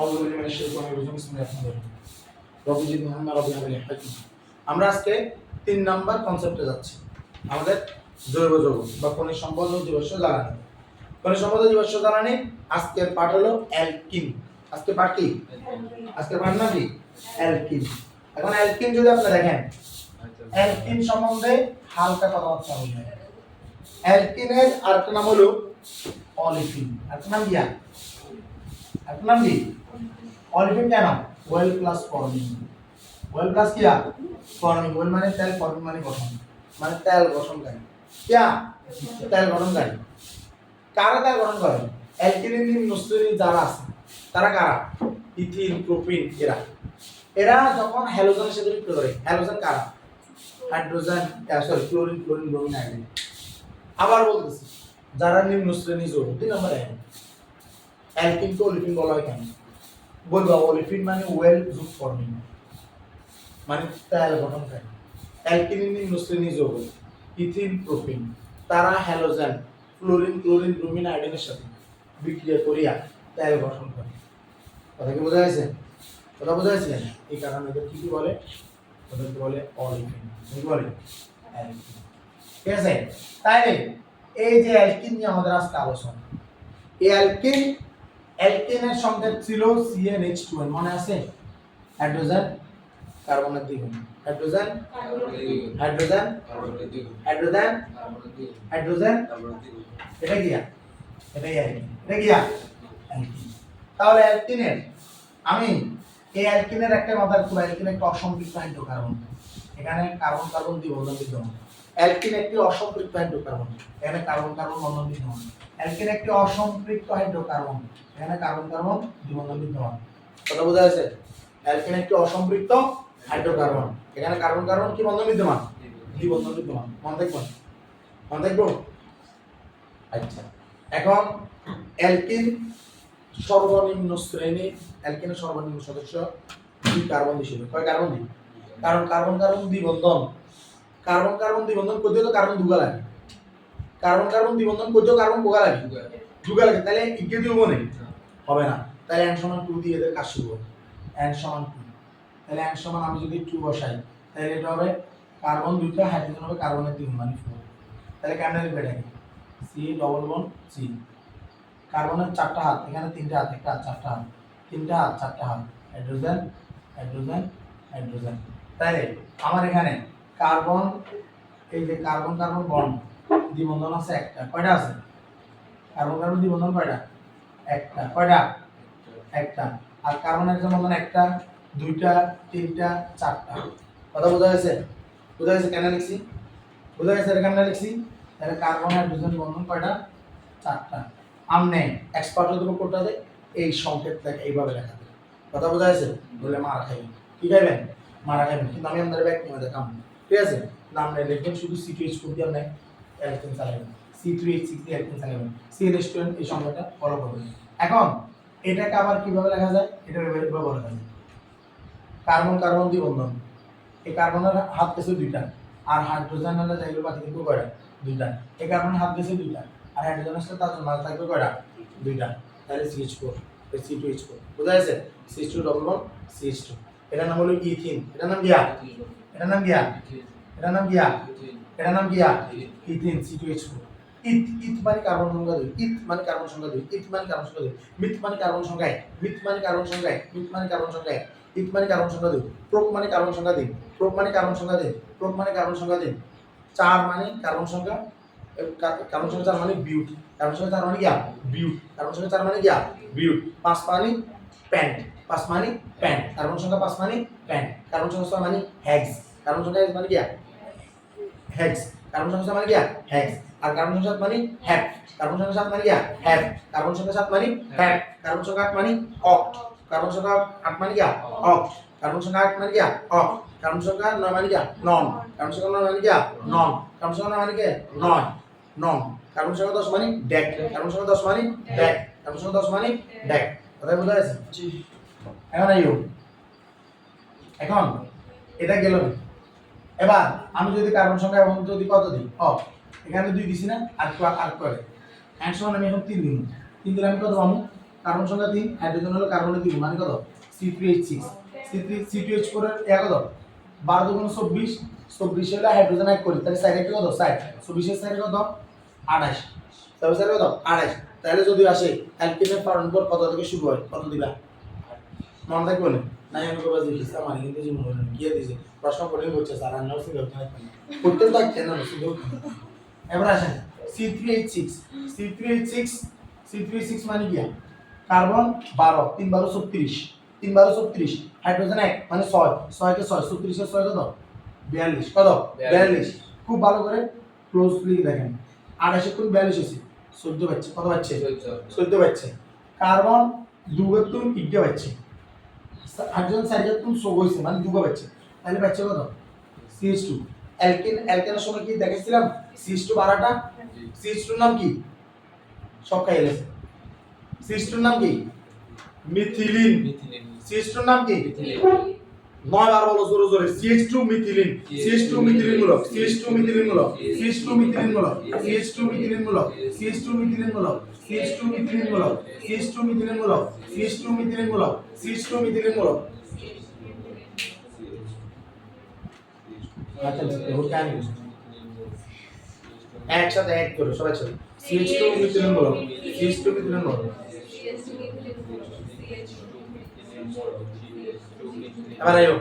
আউযু বিল্লাহি মিনাশ শাইতানির রাজিম, বিসমিল্লাহির রহমানির রহিম। হাবলি আমরা আজকে তিন নাম্বার কনসেপ্টে যাচ্ছি। আমাদের জৈব যৌগ বা খনিজ সম্পদ ও জীবাশ্ম জ্বালানি। খনিজ সম্পদ ও জীবাশ্ম জ্বালানি, আজকের পাঠ হলো অ্যালকিন। আজকে পাঠ কি? আজকের পাঠ না কি? অ্যালকিন। এখন অ্যালকিন যদি আপনি দেখেন, অ্যালকিন সম্বন্ধে হালকা কথাবার্তা বলবেন অ্যালকিনের আরেকটা নাম হলো অলিফিন আরেকটা নাম কি আর আরেকটা নাম কি? অলিফিন কেন well plus forming well plus কি আর? ফর্মিং ওয়েল মানে তেল ফর্মিং মানে গঠন। মানে তেল গঠনকারী क्या তেল গঠনকারী কারা। তেল গঠন করে? অ্যালকিনিন নিম্নশ্রেণী যারা আছে, তারা কারা? ইথিন প্রোপিন এরা। এরা যখন হ্যালোজেনের সাথে যুক্ত করে হ্যালোজেন কারা? Hydrogen sorry chlorine chlorine bromine iodine আবার বলতেছি, যারা নিম্ন শ্রেণি যৌগ, দুই নম্বর এক অ্যালকিনকে অলিফিন বলা হয় কেন? বলব, অলিফিন মানে ওয়েল জুক ফর্মিং মানে তেল গঠনকারী অ্যালকিন নিম্ন শ্রেণি যৌগ, ইথিন প্রোপিন। তারা হ্যালোজেন ফ্লোরিন ক্লোরিন ব্রোমিন, আয়োডিনের সাথে বিক্রিয়া করিয়া তেল গঠন করে। কথা কি বোঝা গেছে? কথা বোঝা গেছে? এই কারণে এদের কি কি বলে? ওদেরকে বলে অলিফিন। কি বলে? ঠিক আছে? তাইলে এই যে অ্যালকিন নিয়ে আমাদের আজকে আলোচনা। এই অ্যালকিন অ্যালকিনের সংকেত ছিল CnH2n মনে আছে? হাইড্রোজেন কার্বনের দ্বিগুণ। হাইড্রোজেন হাইড্রোজেন হাইড্রোজেন হাইড্রোজেন এটা কি এটাই অ্যালকিন এটা অ্যালকিন তাহলে অ্যালকিনের আমি এই অ্যালকিনের একটা মাথার খুব অ্যালকিন একটা অসম্পৃক্ত হাইড্রোকার্বন এখানে কার্বন কার্বন দ্বিবন্ধন বিদ্যমান অ্যালকিন একটি অসম্পৃক্ত হাইড্রোকার্বন। এখানে কার্বন কার্বন বন্ধন বিদ্যমান। অ্যালকিন একটি অসম্পৃক্ত হাইড্রোকার্বন। এখানে কার্বন কার্বন দ্বিবন্ধন বিদ্যমান। কথা বোঝা যাচ্ছে? অ্যালকিন একটি অসম্পৃক্ত হাইড্রোকার্বন। এখানে কার্বন কার্বন কি বন্ধন বিদ্যমান? দ্বিবন্ধন বিদ্যমান। মনে দেখব মনে দেখব আচ্ছা। এখন অ্যালকিন সর্বনিম্ন শ্রেণি, অ্যালকিনের সর্বনিম্ন সদস্য দুই কার্বন হিসেবে কয় কার্বন? দিই কারণ কার্বন কার্বন দ্বিবন্ধন। কার্বন কার্বন দ্বিবন্ধন করতেও তো কার্বন দুগা লাগে। কার্বন কার্বন দ্বিবন্ধন করতেও কার্বন কোগা লাগে। দুগা লাগে তাহলে ইকে দিব মনে? হবে না। তাহলে এন সমান টু দিয়ে এদের কাজ শুরু হবে। এন সমান টু তাহলে এন সমান আমি যদি টু বসাই তাহলে এটা হবে কার্বন দুইটা হাইড্রোজেন হবে কার্বনের দ্বিগুণ মানে ফোর তাহলে কেমন লিখবে এটাকে সি ডবল বন সি কার্বনের চারটা হাত, এখানে তিনটা হাত, একটা হাত, চারটা হাত। তিনটা হাত, চারটা হাত। হাইড্রোজেন হাইড্রোজেন হাইড্রোজেন তাইলে আমার এখানে কার্বন, এই যে কার্বন কার্বন বন্ড, দ্বিবন্ধন আছে একটা। কয়টা আছে? কার্বন কার্বন, দ্বিবন্ধন কয়টা? একটা। কয়টা? একটা। আর কার্বনের যে বন্ধন একটা, দুইটা, তিনটা, চারটা। কথা বোঝা গেছে? বোঝা গেছে কেন লিখছি? বোঝা গেছে এটা কেন লিখছি? তাহলে কার্বন, হাইড্রোজেন বন্ধন কয়টা? চারটা। আমনে এক্সপার্ট হতে কোটাতে এই সংকেতটাকে এইভাবে লেখা দেবে। কথা বোঝা গেছে? বলে মারা খাইবেন। কি খাইবেন? মারা খাইবেন। কিন্তু আমি আমাদের ব্যাগ নিয়ে দেখাম ঠিক আছে? নাম নেই লিখবেন শুধু সি টু এইচ কোড দিয়ে আপনি অ্যালকেন চালাবেন সি থ্রি এইচ সিক্স দিয়ে অ্যালকেন চালাবেন সি রেস্টুরেন্ট এই সংখ্যাটা ফলো করবেন। এখন, এটাকে আবার কীভাবে লেখা যায়? এটা এভাবে লেখা যায় কার্বন কার্বন দ্বিবন্ধন। এই কার্বনের হাত গেছে দুইটা। আর হাইড্রোজেন হলে যাইলো বাকি কিন্তু কয়টা? দুইটা। এই কার্বনের হাত গেছে দুইটা। আর হাইড্রোজেনের সাথে তার মাঝে থাকবে কয়টা? দুইটা। তাহলে CH four C two H four বোঝা যাচ্ছে CH two double one CH two এটার নাম হলো ইথিন এটার নাম গিয়া এটার নাম গিয়া এটার নাম গিয়া এটার নাম গিয়া ethene C two H four ইথ ইথ মানে কার্বন সংখ্যা দুই ইথ মানে কার্বন সংখ্যা দুই ইথ মানে কার্বন সংখ্যা দুই মিথ মানে কার্বন সংখ্যা এক মিথ মানে কার্বন সংখ্যা এক মিথ মানে কার্বন সংখ্যা এক ইথ মানে কার্বন সংখ্যা দুই প্রোপ মানে কার্বন সংখ্যা দিন প্রোপ মানে কার্বন সংখ্যা দিন প্রোপ মানে কার্বন সংখ্যা দিন চার মানে কার্বন সংখ্যা কার্বন সংখ্যা চার মানে বিউট কার্বন সংখ্যা চার মানে গিয়া বিউট কার্বন সংখ্যা চার মানে গিয়া বিউট পাঁচ মানে প্যান্ট পাঁচ মানে প্যান্ট কার্বন সংখ্যা পাঁচ মানে প্যান্ট কার্বন সংখ্যা ছয় মানে হ্যাগস কার্বন সংখ্যা মানে গিয়া হ্যাগস কার্বন সংখ্যা মানে গিয়া হ্যাগস আর কার্বন সংখ্যা সাত মানে হ্যাপ কার্বন সংখ্যা সাত মানে গিয়া হ্যাপ কার্বন সংখ্যা সাত মানে হ্যাপ কার্বন সংখ্যা আট মানে অক্ট কার্বন সংখ্যা আট মানে গিয়া অক্ট কার্বন সংখ্যা আট মানে গিয়া অক্ট কার্বন সংখ্যা নয় মানে গিয়া নন কার্বন সংখ্যা নয় মানে গিয়া নন কার্বন সংখ্যা নয় মানে গিয়া নয় নন কার্বন সংখ্যা দশ মানে ডেক কার্বন সংখ্যা দশ মানে ডেক কার্বন সংখ্যা দশ মানে ডেক কথাই বোঝা যাচ্ছে এখন আইও এখন এটা গেল না এবার, আমি যদি কার্বন সংখ্যা এবং যদি কত দিই? ও এখানে দুই দিছি না, আর আর করে। এক সমান আমি এখন তিন দিন তিন দিলে আমি কত পাবো? কার্বন সংখ্যা তিন, হাইড্রোজেন হলো কার্বনের দ্বিগুণ। মানে কত? C three H six C three C two H four এর কত? বারো দুগুণ চব্বিশ চব্বিশ হলে হাইড্রোজেন এক করি। তাহলে সাইডে কত? সাইড চব্বিশের সাইডে কত? আঠাশ। তারপর সাইডে কত? আঠাশ। তাহলে যদি আসে অ্যালকিনের পারম্পর কত থেকে শুরু হয়? কত দিবা? মনে থাকবে না? নাই মানে কার্বন 12 3 12 36 3 12 36 হাইড্রোজেন এক মানে ছয় 6 কে 6 36 কত 42 কত 42 খুব ভালো করে ক্লোজলি দেখেন। 28 কোন 42 আছে 14 কত পাচ্ছে 14 পাচ্ছে কার্বন 2 গুণ পাচ্ছে হাইড্রোজেন শো হয়েছে মানে দুগো পাচ্ছে তাহলে পাচ্ছে কত? সিএস টু অ্যালকেন অ্যালকেনের সময় কি দেখেছিলাম? সিএস টু বারাটা সিএস টুর নাম কি? সব খাই গেছে সিএস টুর নাম কি? মিথিলিন। সিএস টুর নাম কি? নয় বার বলো জোরে জোরে CH two methylene CH two methylene মূলক সিএইচ টু মিথিলিন মূলক সিএইচ টু মিথিলিন মূলক সিএইচ টু মিথিলিন মূলক সিএইচ টু মিথিলিন মূলক সিএইচ টু মিথিলিন মূলক সিএইচ টু মিথিলিন মূলক সিএইচ টু মিথিলিন মূলক সিএইচ টু মিথিলিন মূলক আচ্ছা একসাথে এক করে সবাই চলে সিএইচ টু মিথিলিন মূলক সিএইচ টু মিথিলিন মূলক এবার আয়ো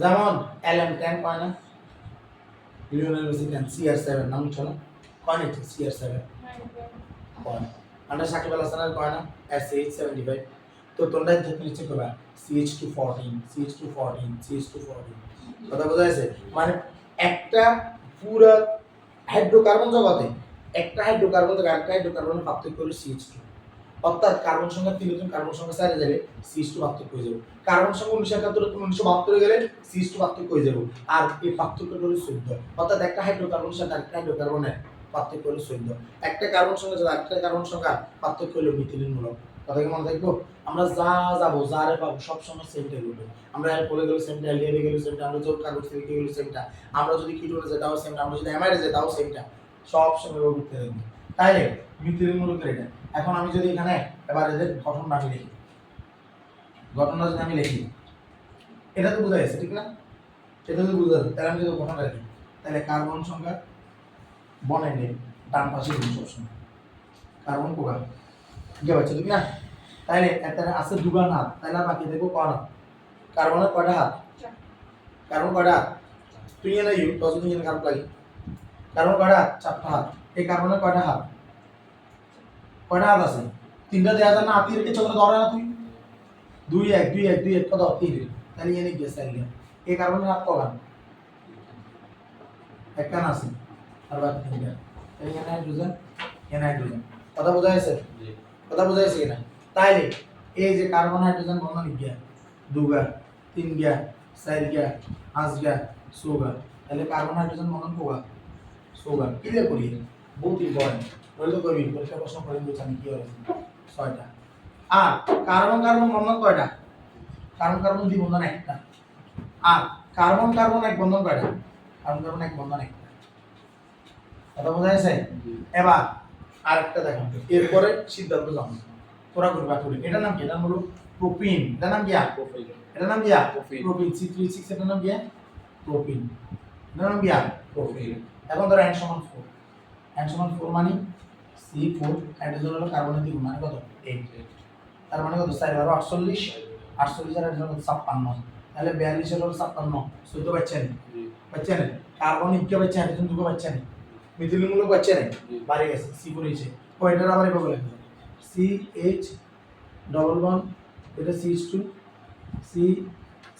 যেমন এলএম টেন কয় না? Lionel Messi ten CR seven নাম চলো কয় না সিআর সেভেন কয় আমরা সাকিব আল হাসানের কয় না? এস এইচ সেভেন্টি ফাইভ তো তোমরা দেখতে নিচ্ছে করবা CH two fourteen CH two fourteen CH two fourteen কথা বোঝা যাচ্ছে মানে একটা পুরো হাইড্রোকার্বন জগতে, একটা হাইড্রোকার্বন থেকে আরেকটা হাইড্রোকার্বনের পার্থক্য হলো সিএইচ টু অর্থাৎ কার্বন সংখ্যা তিন নতুন কার্বন সংখ্যা চারে যাবে সিএস টু পার্থক্য হয়ে যাবে। কার্বন সংখ্যা উনিশশো একাত্তর তুমি উনিশশো বাহাত্তরে গেলে সিএস টু পার্থক্য হয়ে যাবে। আর এই পার্থক্য হলো চোদ্দ। অর্থাৎ একটা হাইড্রোকার্বনের সাথে আরেকটা হাইড্রোকার্বনের পার্থক্য হলো চোদ্দ। একটা কার্বন সংখ্যা সাথে আরেকটা কার্বন সংখ্যা পার্থক্য হলো মিথিলিন মূলক। কথা কি মনে থাকব? আমরা যা যাব, যারে পাবো, সব সময় সেমটা করব আমরা পলে গেলে সেমটা এলডিএ গেলে সেমটা আমরা জোর কাগজ থেকে গেলে সেমটা আমরা যদি কিটোনে যেতাও সেমটা আমরা যদি এমআইডে যেতাও সেমটা সব সময় করতে থাকব। তাইলে মিথিলিন মূলকের এটা। এখন আমি যদি এখানে এবার এদের ঘটনা আমি লিখি ঘটনা যদি আমি লিখি এটা তো বোঝা যাচ্ছে ঠিক না? এটা তো বোঝা যাচ্ছে তাহলে আমি যদি ঘটনা লিখি তাহলে কার্বন সংখ্যা বনে নেই ডান পাশে দিন সবসময়। কার্বন কোকা বুঝতে পারছ ঠিক না? তাহলে এতে আছে দুগান হাত তাহলে বাকি দেখব কয় হাত কার্বনের কয়টা হাত? কার্বন কয়টা হাত? তুই এনে ইউ দশ দিন এনে খারাপ লাগে। কার্বন কয়টা হাত? চারটা হাত। এই কার্বনের কয়টা হাত? কয়টা হাত আছে? তিনটা দেওয়া যায় না? হাতি রেখে চোখে ধরে না তুই দুই এক দুই এক দুই এক কত? তিন তাহলে এনে গিয়ে চাইলে এই কার্বনের হাত কগান এক কান আছে। আর বাকি তিনটা। এখানে হাইড্রোজেন এখানে হাইড্রোজেন কথা বোঝা যাচ্ছে কথা বোঝা যাচ্ছে কিনা? তাইলে এই যে কার্বন হাইড্রোজেন বন্ধন গিয়া দুগা তিন গিয়া চার গিয়া পাঁচ গিয়া সোগা তাহলে কার্বন হাইড্রোজেন বন্ধন কোগা? সোগা কিলে করি? বহুত ইম্পর্টেন্ট বলতে কবি পরীক্ষা প্রশ্ন করে দিচ্ছি আমি কি হয়েছে ছয়টা। আর কার্বন কার্বন বন্ধন কয়টা? কার্বন কার্বন দ্বি বন্ধন একটা। আর কার্বন কার্বন এক বন্ধন কয়টা? কার্বন কার্বন এক বন্ধন একটা। কথা বোঝা যাচ্ছে এবার আরেকটা দেখেন। এরপরে সিদ্ধান্ত জানো তোরা করবা করি এটার নাম কি? এটার হলো প্রোপিন। এটার নাম কি? এটার নাম কি? Propene. Propene C three six এটার নাম কি? প্রোপিন এটার নাম কি? প্রোপিন এখন ধরো এন সমান ফোর এন সমান ফোর মানে সি ফোর হাইড্রোজেন হলো কার্বনের দ্বিগুণ মানে কত? এইট। তার মানে কত? চার বারো আটচল্লিশ আটচল্লিশ আর হাইড্রোজেন কত ছাপ্পান্ন। তাহলে বিয়াল্লিশ হলো ছাপ্পান্ন চোদ্দ পাচ্ছেন পাচ্ছেন কার্বন ইকে পাচ্ছে হাইড্রোজেন দুটো পাচ্ছেন মিথিলিন মূলক পাচ্ছেন বাড়ি গেছে সি ফোর হয়েছে। ও এটার আবার এভাবে লেখা সি এইচ ডবল ওয়ান এটা সি টু সি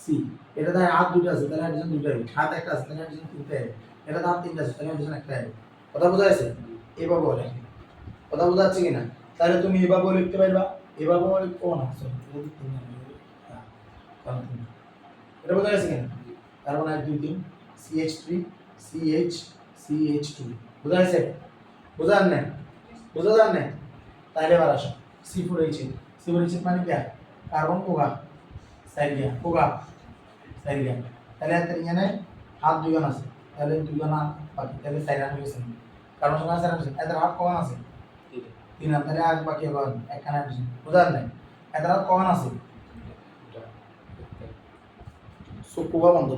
সি এটা তার হাত দুটো আছে তাহলে হাইড্রোজেন দুটো হবে। হাত একটা আছে তাহলে হাইড্রোজেন তিনটে হবে। এটা তার তিনটা আছে তাহলে হাইড্রোজেন একটা হবে। কথা বোঝা যাচ্ছে এভাবে বলে কথা বোঝাচ্ছে কি না তাহলে তুমি এভাবেও লিখতে পারবা এভাবেও ও না। হ্যাঁ, এটা বোঝা গেছে কিনা? তার মানে দুই, তিন C CH three C H two বোঝা গেছে? বোঝা আর নেই? বোঝা যার নেই? তাহলে এবার আসো। সি ফোর এইচ এর। সি ফোর এইচ এর মানে क्या कार्बन পোকা। सही गया होगा सही गया তাহলে এতরিয়া নেই হাত দুজন আছে। তাহলে দুইজন বাকি। তাহলে সাইরান হয়েছে কারণ সঙ্গে সাইরান হয়েছে এত হাত কখন আছে? তিন হাত তাহলে আগ বাকি এখন একখানে বুঝার নাই। এদের কখন আছে। পোকা বন্ধ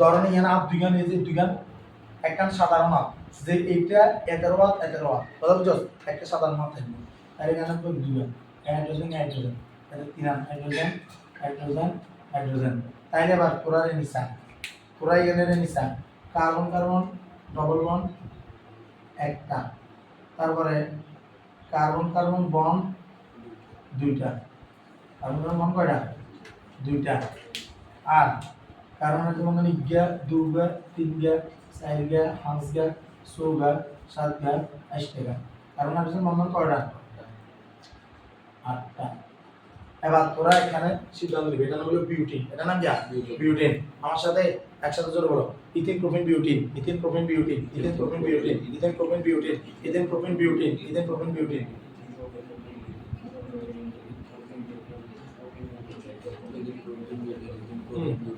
ধরেন এখানে আপ দুই গান এই যে দুই গান একখান সাধারণ হাত যে এইটা এতেরো হাত এতেরো হাত কথা বুঝছ একটা সাধারণ হাত থাকবে। আর এখানে দুই গান হাইড্রোজেন হাইড্রোজেন। তাহলে তিন হাইড্রোজেন হাইড্রোজেন হাইড্রোজেন। তাইলে এবার পুরারে নিশা পুরাই গেলে নিশা কার্বন কার্বন ডবল বন্ড একটা। তারপরে কার্বন কার্বন বন দুইটা। কার্বন কার্বন বন্ড কয়টা? দুইটা। আর কারণ হচ্ছে মনে ইগা দুগা তিনগা চারগা পাঁচগা ছগা সাতগা আটটা কারণ হচ্ছে মনে কয়টা? আটটা। এবার তোরা এখানে সিদ্ধান্ত নিবি। এটা নাম হলো বিউটিন। এটা নাম কি. বিউটিন। আমার সাথে একসাথে জোরে বলো। Ethane propane butene ethane propane butene ethane propane butene ethane propane butene ethane propane butene ethane propane butene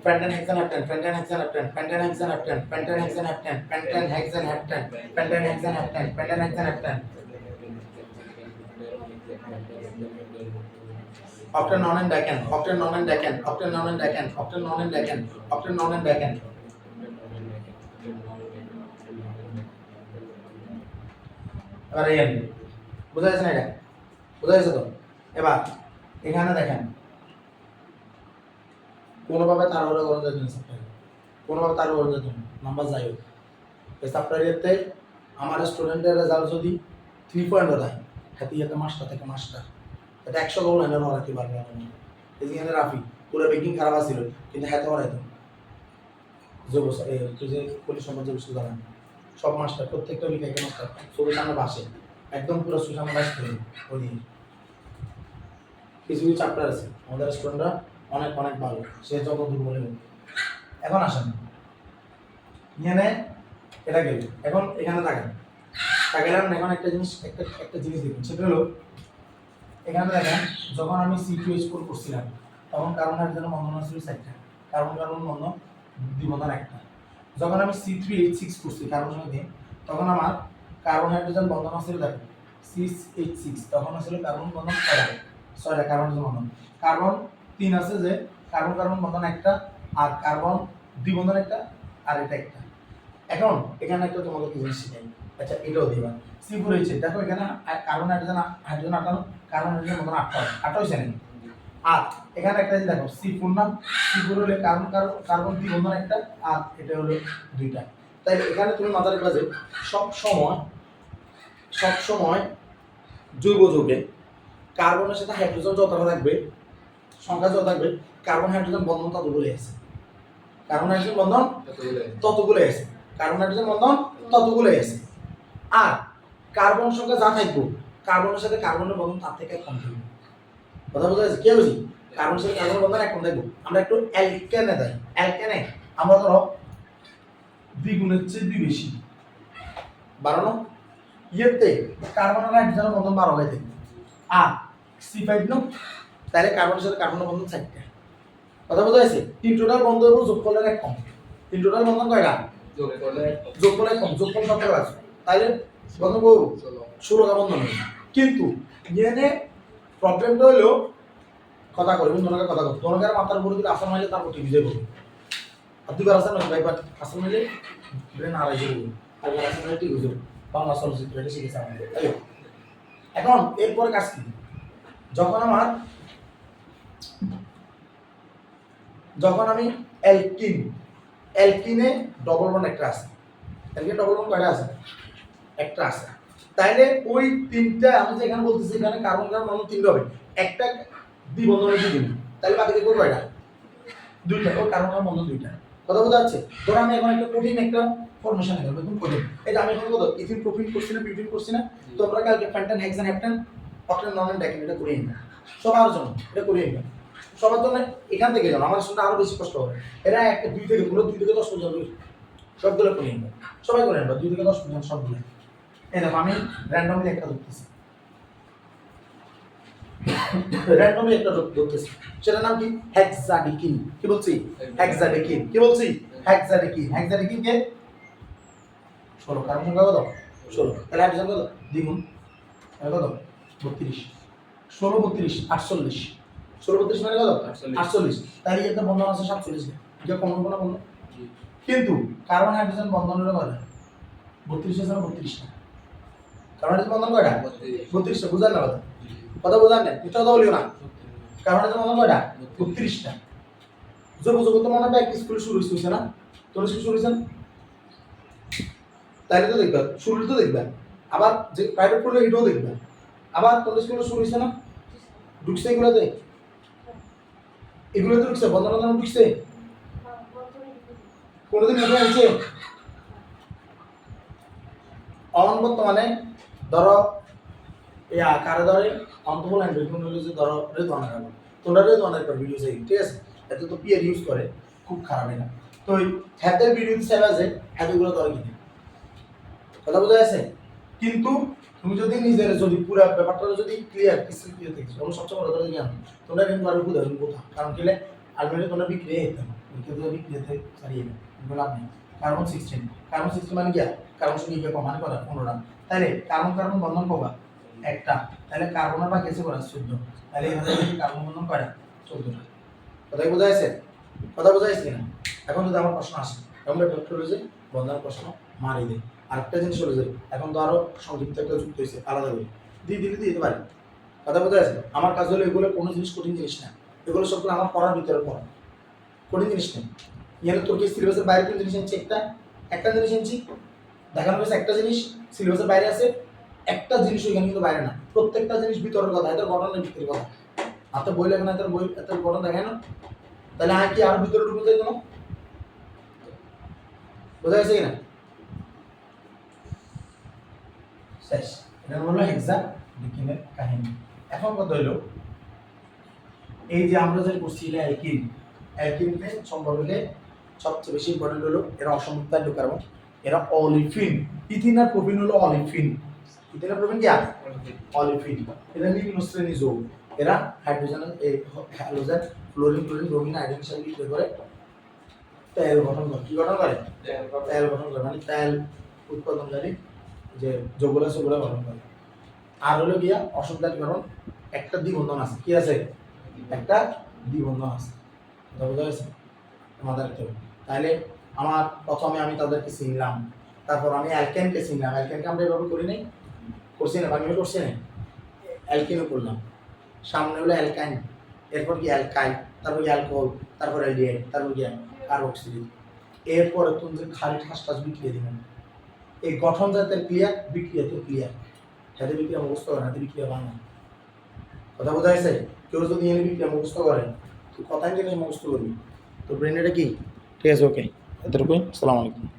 pentane hexane heptane pentane hexane heptane pentane hexane heptane pentane hexane heptane pentane hexane heptane pentane hexane heptane pentane hexane heptane octane nonane and decane octane nonane and decane octane nonane and decane octane nonane and decane octane nonane and decane এবারে N বুঝা যাচ্ছে না এটা? বুঝা যাচ্ছে তো? এবার, এখানে দেখেন। কোনোভাবে তার ওরা করা যেত না সাপ্লাই কোনোভাবে তার ওরা যেত না নাম্বার যাই হোক। এই সাপ্লাইতে আমার স্টুডেন্টের রেজাল্ট যদি থ্রি পয়েন্ট দেয় হাতি একটা মাস্টার থেকে মাস্টার এটা একশো গোল এনে হরাতে পারবে? না এখানে রাফি, পুরো বেকিং খারাপ আছিল, কিন্তু হাতে হরাইতো যোগ যে পুলিশ সম্পদ যে বিষয় জানেন। সব মাস্টার, প্রত্যেকটা উইকে একটা মাস্টার চোখের সামনে বাসে একদম পুরো সুসামনে বাস করে ওই কিছু কিছু চ্যাপ্টার আছে। আমাদের স্টুডেন্টরা অনেক অনেক ভালো। সে যত দুর্বল এখন আসেন। এখানে এটা গেল। এখন এখানে থাকেন তাকালেন এখন একটা জিনিস, একটা একটা জিনিস দেখুন সেটা হলো, এখানে দেখেন, যখন আমি সি টু স্কোর করছিলাম, তখন কার্বন হাইড্রোজেন বন্ধন ছিল চারটা। কারণ কার্বন বন্ধন দ্বিবন্ধন একটা। যখন আমি সি থ্রি এইচ সিক্স করছি কার্বন সঙ্গে দিয়ে তখন আমার কার্বন হাইড্রোজেন বন্ধন ছিল দেখো সিক্স এইচ সিক্স তখন ছিল কার্বন বন্ধন ছয়টা কার্বন বন্ধন। কার্বন তিন আছে যে কার্বন কার্বন বন্ধন একটা, আর কার্বন দ্বিবন্ধন একটা, আর এটা একটা। এখন, এখানে একটা তোমাদের কি জিনিস শিখাই। আচ্ছা এটাও দিবা সি ফোর হয়েছে দেখো এখানে কার্বন হাইড্রোজেন হাইড্রোজেন আটানো কার্বন হাইড্রোজেন বন্ধন আটটা। আটটা হয়েছে নাকি আর এখানে একটা দেখো সি ফোর নাম সি ফোর হলে কার্বন কার্বন কার্বন দ্বিবন্ধন একটা আর এটা হলো দুইটা। তাই এখানে তুমি মাথায় রাখবা যে সব সময় সব সময় জৈব যৌগে কার্বনের সাথে হাইড্রোজেন যতটা থাকবে সংখ্যা যত থাকবে কার্বন হাইড্রোজেন বন্ধন ততগুলোই আছে। কার্বন হাইড্রোজেন বন্ধন ততগুলোই আছে। কার্বন হাইড্রোজেন বন্ধন ততগুলোই আছে। আর কার্বন সংখ্যা যা থাকবে কার্বনের সাথে কার্বনের বন্ধন তার থেকে কম থাকবে। কথা বোঝা যাচ্ছে কি বুঝি কার্বনের সাথে কার্বনের বন্ধন এখন থাকবে আমরা একটু অ্যালকেনে দেয় অ্যালকেনে? আমরা ধরো দ্বিগুণের চেয়ে দুই বেশি। বাড়ানো ইয়েতে কার্বন আর হাইড্রোজেনের বন্ধন বারো হয়ে থাকে আর সি ফাইভ নো? তাহলে কার্বনের সাথে কার্বনের বন্ধন চারটা। কথা বোঝা যাচ্ছে তিন টোটাল বন্ধন এবং যোগফলের এক কম। তিন টোটাল বন্ধন কয়টা যোগফল এক কম। যোগফল সতেরো আছে? তাহলে বন্ধন করব ষোলোটা বন্ধন। কিন্তু এখানে প্রবলেমটা হলো, কথা করবেন তোমাকে কথা করব তোমাকে মাথার উপরে যদি মাইলে তারপর টিভি যাব আর দুবার আসন নাকি ভাই আসন মাইলে ব্রেন আড়াই যাব আর আসন মাইলে টিভি যাব বাংলা চলচ্চিত্র আমাদের এখন, এরপরে কাজ কি? যখন আমার, যখন আমি অ্যালকিন অ্যালকিনে ডবল বন্ড একটা আছে। অ্যালকিন ডবল বন্ড কয়টা আছে? একটা আছে। তাইলে ওই তিনটা, আমি যে এখানে বলতেছি, এখানে কার্বন কার্বন বন্ধন তিনটা হবে। একটা দ্বিবন্ধন দুই তাহলে বাকি দেখব কয়টা দুইটা ও কার্বন কার্বন বন্ধন দুইটা। কথা বোঝা যাচ্ছে? ধরো আমি এখন একটা কঠিন একটা ফর্মেশন এনে একদম কঠিন এটা আমি এখন কত ইথিন প্রোপিন করছি না বিউটিন করছি না তোমরা কালকে প্যান্টান হেক্সান হ্যাপটান অক্টেন নন ডেকেন এটা করিয়ে নিবে সবার জন্য, এটা করিয়ে নিবে সবার জন্য এখান থেকে জানো আমার শুনতে আরও বেশি কষ্ট হবে। এরা একটা দুই থেকে, তোমরা দুই থেকে দশ পর্যন্ত সবগুলো করিয়ে নিবে সবাই করে নেবে, দুই থেকে দশ পর্যন্ত সবগুলো। দেখো আমি র্যান্ডমলি একটা ধরতেছি র্যান্ডমলি একটা ধরতেছি। সেটার নাম কি? হেক্সাডিকিন কি বলছি? হেক্সাডিকিন কি বলছি? হেক্সাডিকিন হেক্সাডিকিন কে? ষোলো। কারণ সংখ্যা কত? ষোলো। তাহলে হাইড্রোজেন কত? দ্বিগুণ। কত? বত্রিশ। ষোলো বত্রিশ আটচল্লিশ। ষোলো বত্রিশ মানে কত? আটচল্লিশ। তাই একটা বন্ধন আছে সাতচল্লিশ এটা কম কোনো বন্ধন? কিন্তু কার্বন হাইড্রোজেন বন্ধন হলো বত্রিশ আছে না না বন্ধন কয়টা? বত্রিশটা বুঝার না কথা? কথা বোঝার নেই, মিথ্যা কথা বলিও না। হাইড্রোজেন বন্ধন কয়টা? বত্রিশটা। যোগ যোগ তো মনে হয় স্কুলে শুরু হয়েছে না? তোর স্কুল শুরু হয়েছে না? তাইলে তো দেখবেন শুরু তো দেখবেন। আবার যে প্রাইভেট করলে এটাও দেখবেন। আবার তোর স্কুলে শুরু হয়েছে না? ঢুকছে এগুলোতে? এগুলোতে ঢুকছে, বন্ধন বন্ধন ঢুকছে? কোনোদিন মনে আছে অন বর্তমানে ধরো, ইয়া, কারে ধরে? অন্তফল অ্যান্ড টেকনোলজি ধরো রেদওয়ানের আগে তোমরা রেদওয়ানের পর ভিডিও চাই ঠিক আছে? এত তো পিয়ার ইউজ করে, খুব খারাপ এটা তো ওই হ্যাদের ভিডিও সেভ আছে হ্যাদেগুলো ধরে কিনে। কথা বোঝা যাচ্ছে কিন্তু তুমি যদি নিজের যদি পুরো ব্যাপারটা যদি ক্লিয়ার ক্রিস্টাল ক্লিয়ার দেখছ আমি সবচেয়ে বড় কথা জ্ঞান তোমরা কিন্তু আরও বুঝা কোথা কারণ কিলে আলমারি তোমরা বিক্রি হইতে না কিন্তু বিক্রি হতে সারিয়ে না বলে আপনি কার্বন সিক্সটিন কার্বন সিক্সটিন মানে কি কার্বন গিয়ে কমানে করা পনেরোটা তাহলে কার্বন কার্বন বন্ধন কবা একটা। তাহলে কার্বনের বা কেসে করা চোদ্দ। তাহলে এখানে কার্বন বন্ধন করে চোদ্দটা কথা বোঝা যাচ্ছে কথা বোঝা যাচ্ছে কিনা? এখন যদি আমার প্রশ্ন আসে আমরা ডক্টর হয়েছে বন্ধনের প্রশ্ন মারি দেয়। আরেকটা জিনিস হলো যে এখন তো আরও সংক্ষিপ্ত একটা যুক্ত হয়েছে, আলাদা করে। দিয়ে দিলে দিতে পারি। কথা বোঝা যাচ্ছে আমার কাজ হলো এগুলো কোনো জিনিস কঠিন জিনিস না। এগুলো সবগুলো আমার পড়ার ভিতরে পড়া। কঠিন জিনিস নেই ইয়ার তোর কি সিলেবাসের বাইরে কোন জিনিস আনছি একটা। একটা জিনিস আনছি দেখানো গেছে একটা জিনিস সিলেবাসের বাইরে আছে, একটা জিনিস ওইখানে কিন্তু বাইরে না। প্রত্যেকটা জিনিস ভিতরের কথা, এদের ঘটনার ভিতরের কথা। আর তো বই লাগে না এদের বই এত ঘটনা দেখায় না। তাহলে আর কি আর ভিতরে ঢুকে যাই তোমার? বোঝা গেছে কিনা? শেষ। এটা হলো এক্সাম বিকিনের কাহিনী। এখন কথা হইল এই যে আমরা যে করছি এটা অ্যালকিন অ্যালকিনকে সম্পর্কে সবচেয়ে বেশি ইম্পর্টেন্ট হলো এরা অসমৃদ্ধ হাইড্রোকার্বন এরা অলিফিন ইথিন আর প্রোপিন হলো অলিফিন ইথিন আর প্রোপিন কি আর অলিফিন এরা বিভিন্ন শ্রেণি যৌগ এরা hydrogen halogen fluorine chlorine bromine iodine সাথে বিক্রিয়া করে তেল গঠন করে। কি গঠন করে? তেল গঠন করে। মানে তেল উৎপাদনকারী যে যৌগুলা সেগুলো গঠন করে। আর হলো গিয়া অসুবিধার কারণ একটা দ্বিবন্ধন আছে। কি আছে? একটা দ্বিবন্ধন আছে। বোঝা গেছে? আমাদের তাহলে আমার প্রথমে আমি তাদেরকে চিনলাম। তারপর আমি অ্যালকেনকে চিনলাম। অ্যালকেনকে আমরা এভাবে করি নাই। করছি না বানিয়ে করছি না অ্যালকেনও করলাম। সামনে হলো অ্যালকাইন, এরপর কি অ্যালকাইন, তারপর কি অ্যালকোহল, তারপর অ্যালডিহাইড, তারপর কি কার্বক্সিলিক এরপরে তুমি খালি ঠাস ঠাস বিক্রিয়া দিবেন এই গঠন জাতের ক্লিয়ার বিক্রিয়া তো ক্লিয়ার হাতে বিক্রিয়া মুখস্থ করে হাতে বিক্রিয়া বাংলা কথা বোঝা গেছে? কেউ যদি এনে বিক্রিয়া মুখস্থ করে তুই কথাই জেনে মুখস্থ করবি। তো ব্রেন এটা কি? ঠিক আছে ওকে এতটুকুই। আসসালামু আলাইকুম।